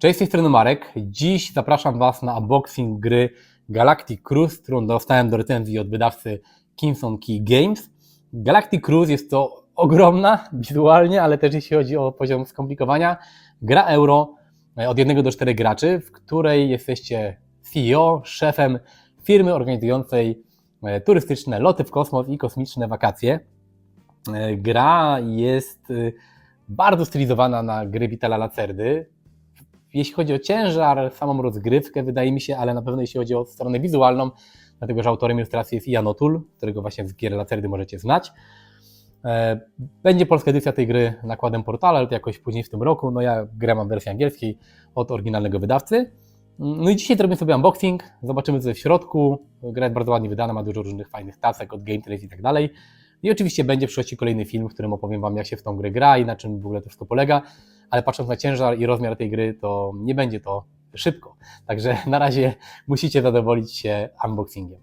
Cześć, z tej strony Marek. Dziś zapraszam Was na unboxing gry Galactic Cruise, którą dostałem do recenzji od wydawcy Kimson Key Games. Galactic Cruise jest to ogromna wizualnie, ale też jeśli chodzi o poziom skomplikowania, gra euro e, od 1 do 4 graczy, w której jesteście CEO, szefem firmy organizującej e, turystyczne loty w kosmos i kosmiczne wakacje. E, Gra jest y, bardzo stylizowana na gry Vitala Lacerdy. Jeśli chodzi o ciężar, samą rozgrywkę, wydaje mi się, ale na pewno jeśli chodzi o stronę wizualną, dlatego że autorem ilustracji jest Ian O'Toole, którego właśnie z gier Lacerdy możecie znać. E, Będzie polska edycja tej gry nakładem portala, ale to jakoś później w tym roku. No ja grę mam w wersji angielskiej od oryginalnego wydawcy. No i dzisiaj zrobimy sobie unboxing, zobaczymy co jest w środku. Gra jest bardzo ładnie wydana, ma dużo różnych fajnych tacek od Game Trace i tak dalej. I oczywiście będzie w przyszłości kolejny film, w którym opowiem Wam, jak się w tą grę gra i na czym w ogóle to wszystko polega. Ale patrząc na ciężar i rozmiar tej gry, to nie będzie to szybko. Także na razie musicie zadowolić się unboxingiem.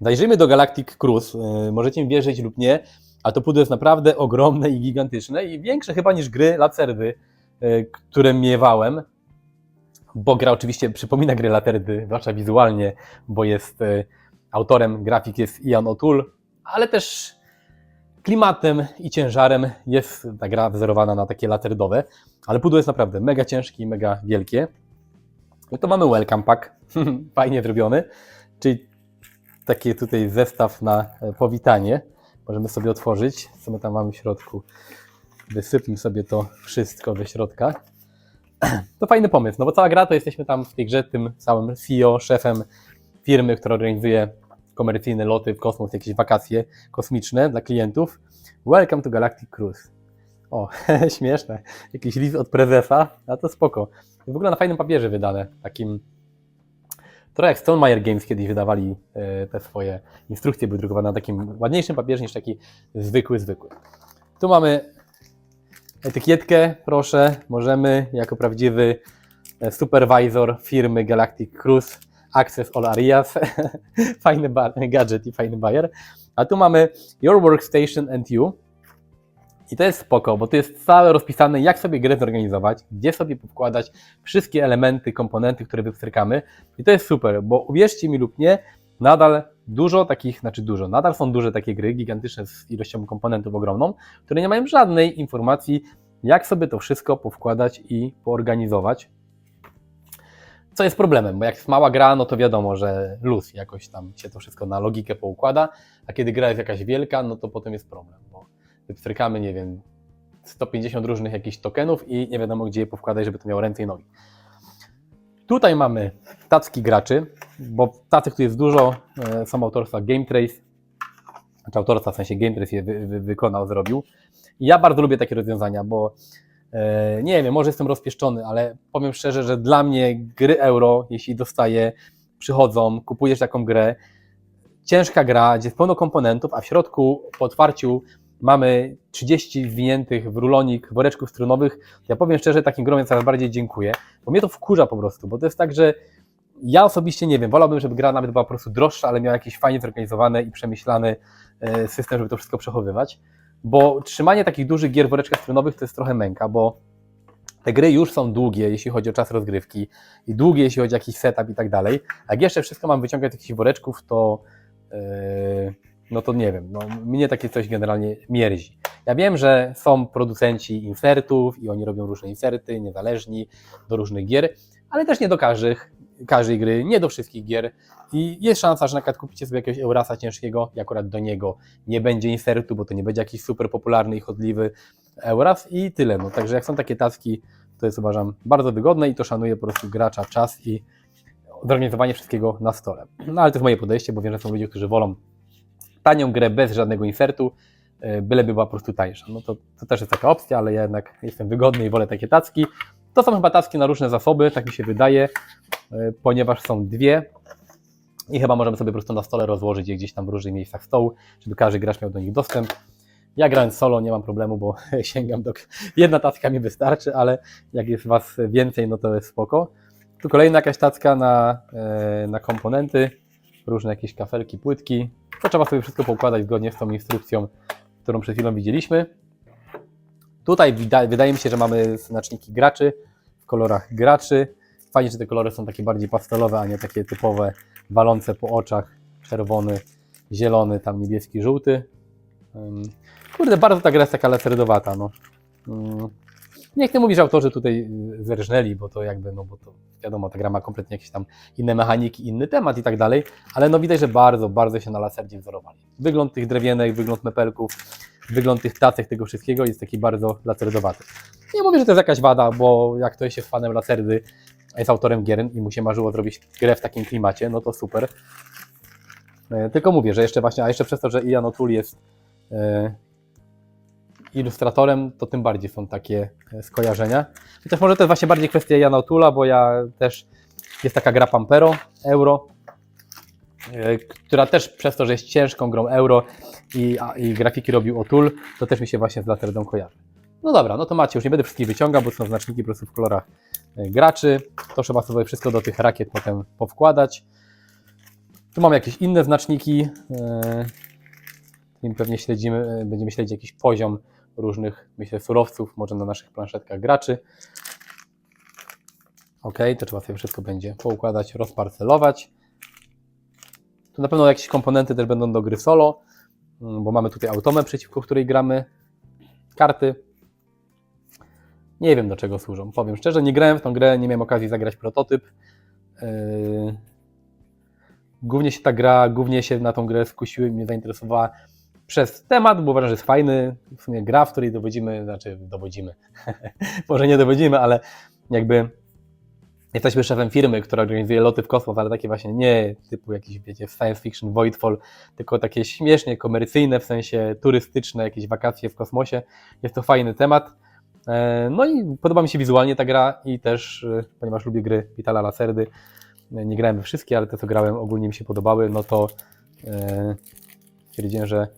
Zajrzyjmy do Galactic Cruise. Yy, Możecie mi wierzyć lub nie, ale to pudło jest naprawdę ogromne i gigantyczne i większe chyba niż gry Lacerdy, yy, które miewałem. Bo gra oczywiście przypomina gry Lacerdy, zwłaszcza wizualnie, bo jest yy, autorem grafik jest Ian O'Toole, ale też klimatem i ciężarem jest ta gra wzorowana na takie laterdowe, ale pudło jest naprawdę mega ciężkie i mega wielkie. No to mamy welcome pack, fajnie zrobiony, czyli taki tutaj zestaw na e, powitanie. Możemy sobie otworzyć, co my tam mamy w środku. Wysypmy sobie to wszystko do środka. To fajny pomysł, no bo cała gra to jesteśmy tam w tej grze tym całym CEO, szefem firmy, która organizuje komercyjne loty w kosmos, jakieś wakacje kosmiczne dla klientów. Welcome to Galactic Cruise. O, śmieszne. Jakiś list od prezesa, a to spoko. W ogóle na fajnym papierze wydane, takim trochę jak Stonemeyer Games kiedyś wydawali e, te swoje instrukcje, były drukowane na takim ładniejszym papierze niż taki zwykły, zwykły. Tu mamy etykietkę, proszę, możemy jako prawdziwy e, supervisor firmy Galactic Cruise Access All Areas. fajny gadżet i fajny bajer. A tu mamy Your Workstation and You. I to jest spoko, bo to jest całe rozpisane, jak sobie grę zorganizować, gdzie sobie powkładać wszystkie elementy, komponenty, które wypstrykamy. I to jest super, bo uwierzcie mi lub nie, nadal dużo takich, znaczy dużo, nadal są duże takie gry, gigantyczne z ilością komponentów ogromną, które nie mają żadnej informacji, jak sobie to wszystko powkładać i poorganizować. Co jest problemem, bo jak jest mała gra, no to wiadomo, że luz jakoś tam się to wszystko na logikę poukłada, a kiedy gra jest jakaś wielka, no to potem jest problem, bo wypstrykamy, nie wiem, 150 różnych jakichś tokenów i nie wiadomo gdzie je powkładać, żeby to miało ręce i nogi. Tutaj mamy tacki graczy, bo tacek tu jest dużo, e, są autorstwa Game Trace, znaczy autorstwa w sensie Game Trace je wy, wy, wykonał, zrobił. I ja bardzo lubię takie rozwiązania, bo nie wiem, może jestem rozpieszczony, ale powiem szczerze, że dla mnie gry euro, jeśli dostaję, przychodzą, kupujesz taką grę, ciężka gra, gdzie jest pełno komponentów, a w środku po otwarciu mamy 30 zwiniętych w rulonik woreczków strunowych, ja powiem szczerze, takim grom coraz bardziej dziękuję, bo mnie to wkurza po prostu, bo to jest tak, że ja osobiście nie wiem, wolałbym, żeby gra nawet była po prostu droższa, ale miała jakiś fajnie zorganizowany i przemyślany e, system, żeby to wszystko przechowywać, bo trzymanie takich dużych gier w woreczkach strunowych to jest trochę męka, bo te gry już są długie, jeśli chodzi o czas rozgrywki i długie, jeśli chodzi o jakiś setup i tak dalej, jak jeszcze wszystko mam wyciągać z jakichś woreczków, to yy, no to nie wiem, no, mnie takie coś generalnie mierzi. Ja wiem, że są producenci insertów i oni robią różne inserty, niezależni do różnych gier, ale też nie do każdych, każdej gry, nie do wszystkich gier i jest szansa, że na przykład kupicie sobie jakiegoś Eurasa ciężkiego i akurat do niego nie będzie insertu, bo to nie będzie jakiś super popularny i chodliwy Euras i tyle. No, także jak są takie taski, to jest uważam bardzo wygodne i to szanuje po prostu gracza czas i zorganizowanie wszystkiego na stole. No ale to jest moje podejście, bo wiem, że są ludzie, którzy wolą tanią grę bez żadnego insertu, e, byleby była po prostu tańsza. No to, to też jest taka opcja, ale ja jednak jestem wygodny i wolę takie tacki. To są chyba tacki na różne zasoby, tak mi się wydaje, ponieważ są dwie i chyba możemy sobie po prostu na stole rozłożyć je gdzieś tam w różnych miejscach stołu, żeby każdy gracz miał do nich dostęp. Ja grając solo nie mam problemu, bo sięgam do... Jedna tacka mi wystarczy, ale jak jest Was więcej, no to jest spoko. Tu kolejna jakaś tacka na, e, na komponenty, różne jakieś kafelki, płytki. To trzeba sobie wszystko poukładać zgodnie z tą instrukcją, którą przed chwilą widzieliśmy. Tutaj wydaje mi się, że mamy znaczniki graczy. w kolorach graczy. Fajnie, że te kolory są takie bardziej pastelowe, a nie takie typowe, walące po oczach. Czerwony, zielony, tam niebieski, żółty. Kurde, bardzo ta gra jest taka laserdowata, no. Nie mówi, że autorzy tutaj y, zerżnęli, bo to jakby, no bo to wiadomo, ta gra ma kompletnie jakieś tam inne mechaniki, inny temat i tak dalej, ale no widać, że bardzo, bardzo się na laserdzie wzorowali. Wygląd tych drewienek, wygląd mepelków, wygląd tych tacek, tego wszystkiego jest taki bardzo laserdowaty. Nie mówię, że to jest jakaś wada, bo jak ktoś jest fanem laserdy, a jest autorem gier i mu się marzyło zrobić grę w takim klimacie, no to super. E, Tylko mówię, że jeszcze właśnie, a jeszcze przez to, że Ian O'Toole jest e, ilustratorem, to tym bardziej są takie e, skojarzenia. Chociaż może to jest właśnie bardziej kwestia Jana O'Toole'a, bo ja też, jest taka gra Pampero, Euro, e, która też przez to, że jest ciężką grą Euro i, a, i grafiki robił O'Toole, to też mi się właśnie z Laterdą kojarzy. No dobra, no to macie, już nie będę wszystkich wyciągał, bo są znaczniki po prostu w kolorach graczy. To trzeba sobie wszystko do tych rakiet potem powkładać. Tu mam jakieś inne znaczniki. e, Im pewnie śledzimy, e, będziemy śledzić jakiś poziom różnych, myślę, surowców, może na naszych planszetkach graczy. Ok, to trzeba sobie wszystko będzie poukładać, rozparcelować. Tu na pewno jakieś komponenty też będą do gry solo, mm, bo mamy tutaj automę, przeciwko której gramy, karty. Nie wiem do czego służą, powiem szczerze, nie grałem w tą grę, nie miałem okazji zagrać prototyp. Yy, Głównie się ta gra, głównie się na tą grę skusiłem, mnie zainteresowała przez temat, bo uważam, że jest fajny. W sumie gra, w której dowodzimy, znaczy dowodzimy, może nie dowodzimy, ale jakby jesteśmy szefem firmy, która organizuje loty w kosmos, ale takie właśnie nie typu jakiś, wiecie, science fiction, Voidfall, tylko takie śmiesznie komercyjne, w sensie turystyczne, jakieś wakacje w kosmosie. Jest to fajny temat. E, No i podoba mi się wizualnie ta gra i też, e, ponieważ lubię gry Vitala Lacerdy, e, nie grałem we wszystkie, ale te co grałem ogólnie mi się podobały, no to stwierdziłem, że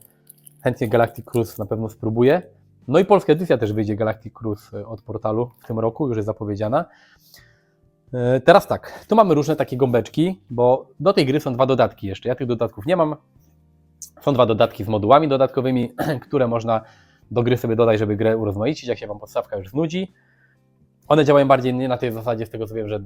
chętnie Galactic Cruise na pewno spróbuję. No i polska edycja też wyjdzie Galactic Cruise od portalu w tym roku, już jest zapowiedziana. Teraz tak, tu mamy różne takie gąbeczki, bo do tej gry są dwa dodatki jeszcze. Ja tych dodatków nie mam. Są dwa dodatki z modułami dodatkowymi, które można do gry sobie dodać, żeby grę urozmaicić, jak się Wam podstawka już znudzi. One działają bardziej nie na tej zasadzie, z tego co wiem, że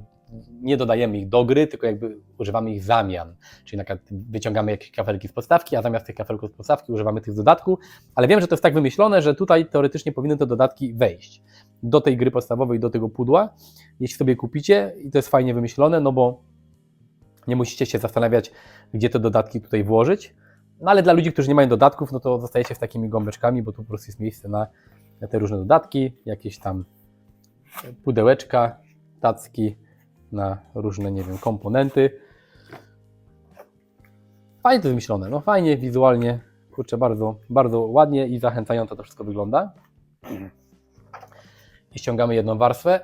nie dodajemy ich do gry, tylko jakby używamy ich zamian. Czyli na przykład wyciągamy jakieś kafelki z podstawki, a zamiast tych kafelków z podstawki używamy tych dodatku. Ale wiem, że to jest tak wymyślone, że tutaj teoretycznie powinny te dodatki wejść do tej gry podstawowej, do tego pudła, jeśli sobie kupicie i to jest fajnie wymyślone, no bo nie musicie się zastanawiać, gdzie te dodatki tutaj włożyć. No ale dla ludzi, którzy nie mają dodatków, no to zostajecie z takimi gąbeczkami, bo tu po prostu jest miejsce na na te różne dodatki, jakieś tam pudełeczka, tacki na różne, nie wiem, komponenty. Fajnie to wymyślone, no fajnie, wizualnie, kurczę, bardzo, bardzo ładnie i zachęcająco to wszystko wygląda. I ściągamy jedną warstwę,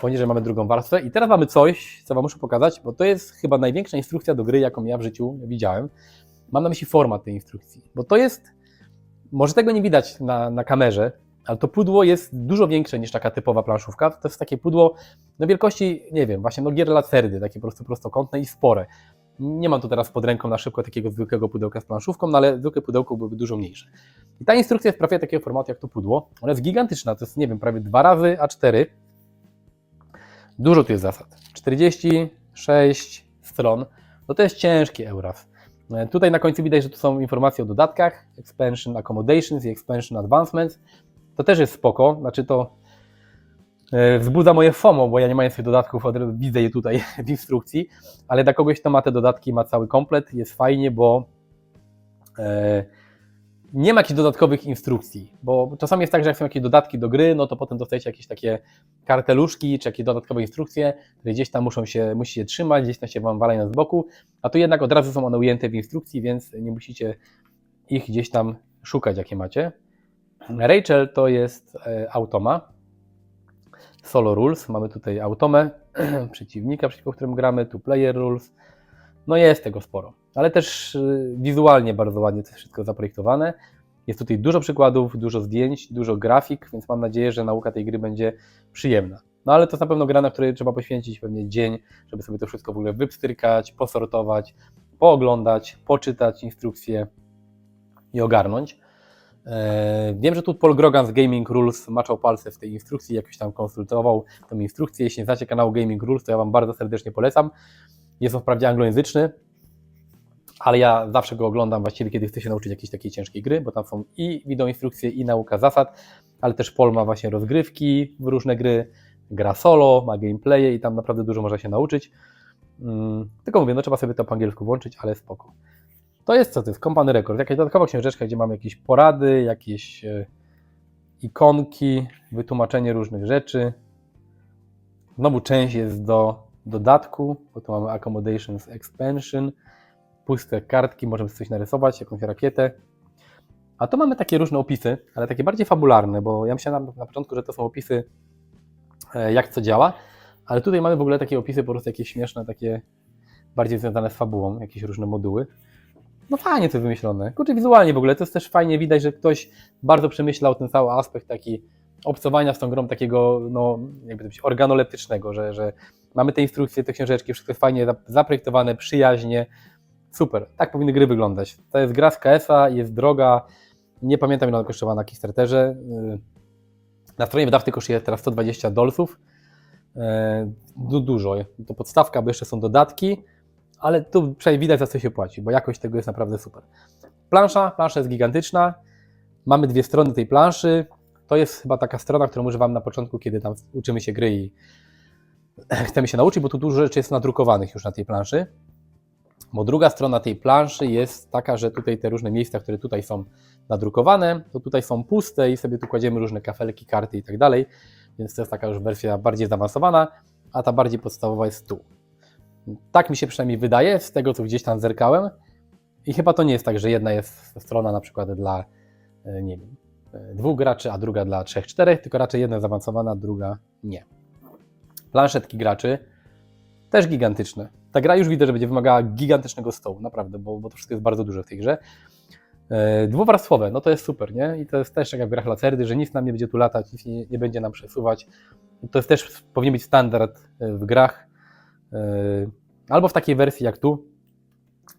poniżej mamy drugą warstwę i teraz mamy coś, co Wam muszę pokazać, bo to jest chyba największa instrukcja do gry, jaką ja w życiu widziałem. Mam na myśli format tej instrukcji, bo to jest, może tego nie widać na, na kamerze, ale to pudło jest dużo większe niż taka typowa planszówka. To jest takie pudło no wielkości, nie wiem, właśnie no gier lacerdy, takie po prostu prostokątne i spore. Nie mam tu teraz pod ręką na szybko takiego zwykłego pudełka z planszówką, no ale zwykłe pudełko byłoby dużo mniejsze. I ta instrukcja jest prawie takiego formatu jak to pudło. Ona jest gigantyczna, to jest, nie wiem, prawie dwa razy A4. Dużo tu jest zasad. 46 stron. No to jest ciężki Euras. E, Tutaj na końcu widać, że tu są informacje o dodatkach, Expansion Accommodations i Expansion Advancements. To też jest spoko, znaczy to e, wzbudza moje FOMO, bo ja nie mam swoich dodatków, od- widzę je tutaj w instrukcji, ale dla kogoś, kto ma te dodatki, ma cały komplet, jest fajnie, bo e, nie ma jakichś dodatkowych instrukcji, bo czasami jest tak, że jak są jakieś dodatki do gry, no to potem dostajecie jakieś takie karteluszki, czy jakieś dodatkowe instrukcje, które gdzieś tam muszą się, musi się trzymać, gdzieś tam się Wam walają z boku, a tu jednak od razu są one ujęte w instrukcji, więc nie musicie ich gdzieś tam szukać, jakie macie. Rachel to jest e, automa. Solo rules. Mamy tutaj automę przeciwnika, przeciwko którym gramy. Tu player rules. No jest tego sporo. Ale też y, wizualnie bardzo ładnie to jest wszystko zaprojektowane. Jest tutaj dużo przykładów, dużo zdjęć, dużo grafik, więc mam nadzieję, że nauka tej gry będzie przyjemna. No ale to jest na pewno gra, na której trzeba poświęcić pewnie dzień, żeby sobie to wszystko w ogóle wypstrykać, posortować, pooglądać, poczytać instrukcje i ogarnąć. E, Wiem, że tu Paul Grogan z Gaming Rules maczał palce w tej instrukcji, jakoś tam konsultował tą instrukcję. Jeśli znacie kanału Gaming Rules, to ja Wam bardzo serdecznie polecam. Jest on wprawdzie anglojęzyczny, ale ja zawsze go oglądam właściwie, kiedy chcę się nauczyć jakiejś takiej ciężkiej gry, bo tam są i wideoinstrukcje, i nauka zasad, ale też Paul ma właśnie rozgrywki w różne gry, gra solo, ma gameplaye i tam naprawdę dużo można się nauczyć. Mm, Tylko mówię, no trzeba sobie to po angielsku włączyć, ale spoko. To jest co to jest? Company Record, jakaś dodatkowa książeczka, gdzie mamy jakieś porady, jakieś e, ikonki, wytłumaczenie różnych rzeczy. Znowu część jest do dodatku, bo tu mamy Accommodations Expansion, puste kartki, możemy coś narysować, jakąś rakietę. A tu mamy takie różne opisy, ale takie bardziej fabularne, bo ja myślałem na, na początku, że to są opisy e, jak co działa, ale tutaj mamy w ogóle takie opisy po prostu jakieś śmieszne, takie bardziej związane z fabułą, jakieś różne moduły. No fajnie to wymyślone. Kurczę, wizualnie w ogóle to jest też fajnie widać, że ktoś bardzo przemyślał ten cały aspekt taki obcowania z tą grą takiego, no jakby to być, organoleptycznego, że, że mamy te instrukcje, te książeczki, wszystko jest fajnie zap- zaprojektowane, przyjaźnie. Super, tak powinny gry wyglądać. To jest gra z KS-a, jest droga, nie pamiętam ile ona kosztowała na Kickstarterze. Yy, Na stronie wydawcy kosztuje teraz 120 dolców. Yy, du- Dużo. To podstawka, bo jeszcze są dodatki, ale tu przynajmniej widać za co się płaci, bo jakość tego jest naprawdę super. Plansza, plansza jest gigantyczna. Mamy dwie strony tej planszy. To jest chyba taka strona, którą używam na początku, kiedy tam uczymy się gry i chcemy się nauczyć, bo tu dużo rzeczy jest nadrukowanych już na tej planszy. Bo druga strona tej planszy jest taka, że tutaj te różne miejsca, które tutaj są nadrukowane, to tutaj są puste i sobie tu kładziemy różne kafelki, karty i tak dalej. Więc to jest taka już wersja bardziej zaawansowana, a ta bardziej podstawowa jest tu. Tak mi się przynajmniej wydaje, z tego co gdzieś tam zerkałem. I chyba to nie jest tak, że jedna jest strona na przykład dla, e, nie wiem, e, dwóch graczy, a druga dla trzech, czterech, tylko raczej jedna zaawansowana, druga nie. Planszetki graczy też gigantyczne. Ta gra już widzę, że będzie wymagała gigantycznego stołu, naprawdę, bo, bo to wszystko jest bardzo duże w tej grze. E, Dwuwarstwowe, no to jest super, nie? I to jest też jak w grach lacerdy, że nic nam nie będzie tu latać, nic nie, nie będzie nam przesuwać. To jest też powinien być standard e, w grach. E, Albo w takiej wersji jak tu,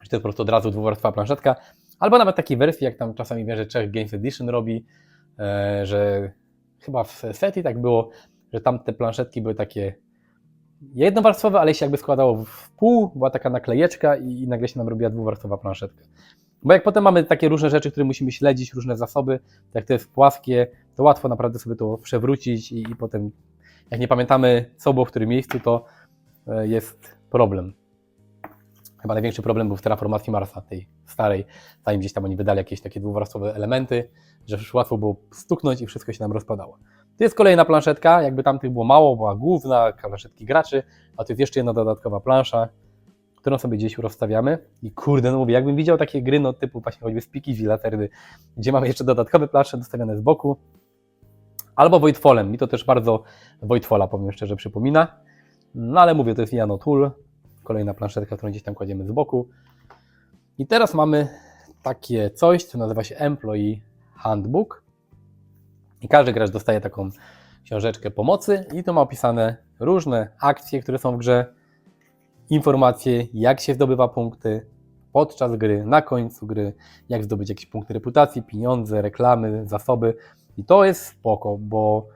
że to jest po prostu od razu dwuwarstwowa planszetka, albo nawet takiej wersji, jak tam czasami wiem, że Czech Games Edition robi, że chyba w SETI tak było, że tam te planszetki były takie jednowarstwowe, ale się jakby składało w pół, była taka naklejeczka i, i nagle się nam robiła dwuwarstwowa planszetka. Bo jak potem mamy takie różne rzeczy, które musimy śledzić, różne zasoby, to jak to jest płaskie, to łatwo naprawdę sobie to przewrócić i, i potem jak nie pamiętamy co było w którym miejscu, to e, jest problem. Chyba największy problem był w terraformacji Marsa, tej starej, zanim gdzieś tam oni wydali jakieś takie dwuwarstwowe elementy, że już łatwo było stuknąć i wszystko się nam rozpadało. Tu jest kolejna planszetka, jakby tamtych było mało, była główna, planszetki graczy, a tu jest jeszcze jedna dodatkowa plansza, którą sobie gdzieś rozstawiamy. I kurde, no mówię, jakbym widział takie gry, no typu właśnie choćby Speakeasy, Laterdy, gdzie mamy jeszcze dodatkowe plansze dostawione z boku, albo Voidfallem, mi to też bardzo Voidfalla, powiem szczerze, przypomina. No ale mówię, to jest Jano Tool, kolejna planszetka, którą gdzieś tam kładziemy z boku. I teraz mamy takie coś, co nazywa się Employee Handbook. I każdy gracz dostaje taką książeczkę pomocy i tu ma opisane różne akcje, które są w grze, informacje, jak się zdobywa punkty podczas gry, na końcu gry, jak zdobyć jakieś punkty reputacji, pieniądze, reklamy, zasoby. I to jest spoko, bo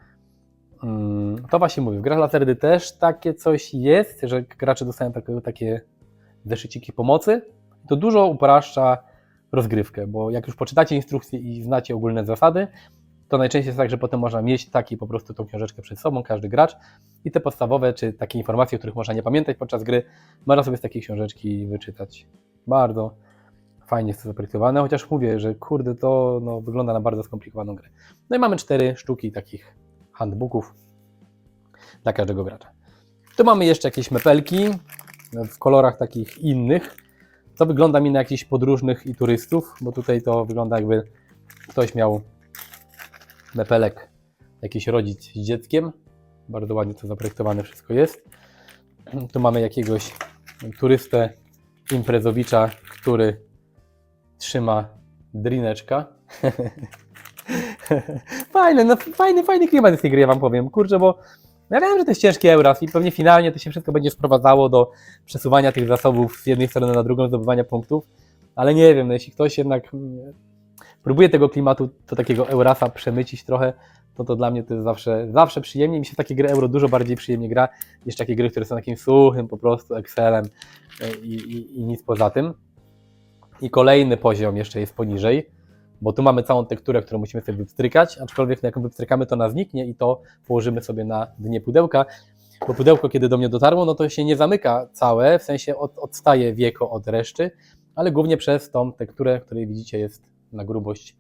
mm, to właśnie mówię, w grach laserdy też takie coś jest, że gracze dostają takie, takie zeszyciki pomocy. To dużo upraszcza rozgrywkę, bo jak już poczytacie instrukcje i znacie ogólne zasady, to najczęściej jest tak, że potem można mieć taki po prostu tą książeczkę przed sobą, każdy gracz i te podstawowe, czy takie informacje, których można nie pamiętać podczas gry, można sobie z takiej książeczki wyczytać. Bardzo fajnie jest to zaprojektowane, chociaż mówię, że kurde, to no, wygląda na bardzo skomplikowaną grę. No i mamy cztery sztuki takich handbooków dla każdego gracza. Tu mamy jeszcze jakieś mepelki w kolorach takich innych. To wygląda mi na jakichś podróżnych i turystów, bo tutaj to wygląda jakby ktoś miał mepelek, jakiś rodzic z dzieckiem. Bardzo ładnie to zaprojektowane wszystko jest. Tu mamy jakiegoś turystę, imprezowicza, który trzyma drineczka. fajny, no fajny, fajny klimat jest tej gry, ja wam powiem. Kurczę, bo ja wiem, że to jest ciężki Euras i pewnie finalnie to się wszystko będzie sprowadzało do przesuwania tych zasobów z jednej strony na drugą, zdobywania punktów, ale nie wiem, no jeśli ktoś jednak próbuję tego klimatu, to takiego Eurasa przemycić trochę, to to dla mnie to jest zawsze, zawsze przyjemnie. Mi się w takie gry euro dużo bardziej przyjemnie gra niż takie gry, które są takim suchym po prostu Excelem e, i, i, i nic poza tym. I kolejny poziom jeszcze jest poniżej, bo tu mamy całą tekturę, którą musimy sobie wypstrykać, aczkolwiek jak ją wypstrykamy, to ona zniknie i to położymy sobie na dnie pudełka. Bo pudełko, kiedy do mnie dotarło, no to się nie zamyka całe, w sensie od, odstaje wieko od reszty, ale głównie przez tą tekturę, której widzicie jest na grubość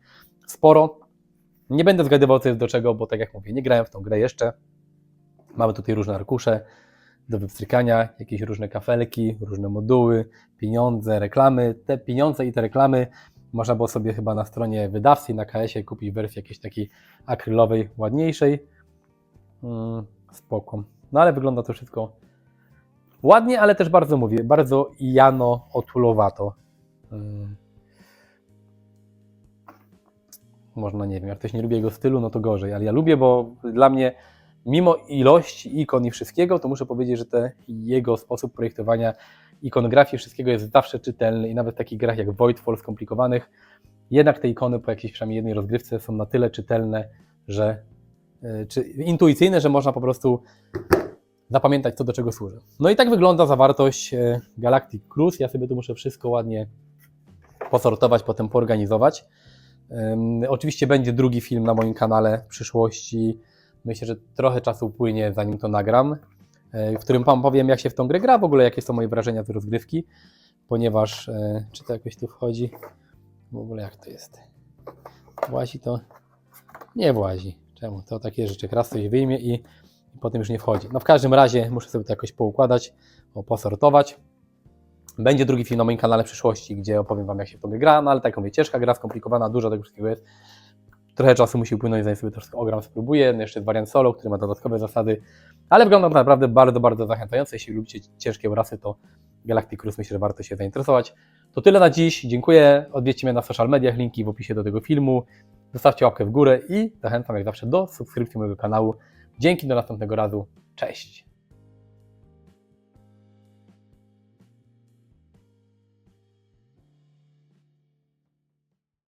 sporo. Nie będę zgadywał, co jest do czego, bo tak jak mówię, nie grałem w tą grę jeszcze. Mamy tutaj różne arkusze do wypstrykania, jakieś różne kafelki, różne moduły, pieniądze, reklamy. Te pieniądze i te reklamy można było sobie chyba na stronie wydawcy na KS-ie kupić wersję jakiejś takiej akrylowej, ładniejszej. Mm, spoko. No ale wygląda to wszystko ładnie, ale też bardzo mówię, bardzo jano otulowato. Mm. Można, nie wiem, jak ktoś nie lubi jego stylu, no to gorzej, ale ja lubię, bo dla mnie, mimo ilości ikon i wszystkiego, to muszę powiedzieć, że jego sposób projektowania ikonografii wszystkiego jest zawsze czytelny i nawet w takich grach jak Voidfall skomplikowanych, jednak te ikony po jakiejś przynajmniej jednej rozgrywce są na tyle czytelne, że y, czy intuicyjne, że można po prostu zapamiętać, co do czego służy. No i tak wygląda zawartość e, Galactic Cruise. Ja sobie tu muszę wszystko ładnie posortować, potem poorganizować. Oczywiście będzie drugi film na moim kanale w przyszłości. Myślę, że trochę czasu upłynie, zanim to nagram, e, w którym Wam powiem, jak się w tą grę gra, w ogóle jakie są moje wrażenia z rozgrywki, ponieważ, e, czy to jakoś tu wchodzi? W ogóle jak to jest? Włazi to? Nie włazi. Czemu? To takie rzeczy. Raz coś wyjmie i, potem już nie wchodzi. No w każdym razie muszę sobie to jakoś poukładać, posortować. Będzie drugi film na moim kanale w przyszłości, gdzie opowiem Wam, jak się w to gra, no ale tak mówię, ciężka gra, skomplikowana, dużo tego wszystkiego jest. Trochę czasu musi upłynąć, zanim sobie to wszystko ogram, spróbuję. No jeszcze jest wariant solo, który ma dodatkowe zasady, ale wygląda to naprawdę bardzo, bardzo zachęcająco. Jeśli lubicie ciężkie rasy, to Galactic Cruise myślę, że warto się zainteresować. To tyle na dziś. Dziękuję. Odwiedźcie mnie na social mediach, linki w opisie do tego filmu. Zostawcie łapkę w górę i zachęcam jak zawsze do subskrypcji mojego kanału. Dzięki, do następnego razu. Cześć!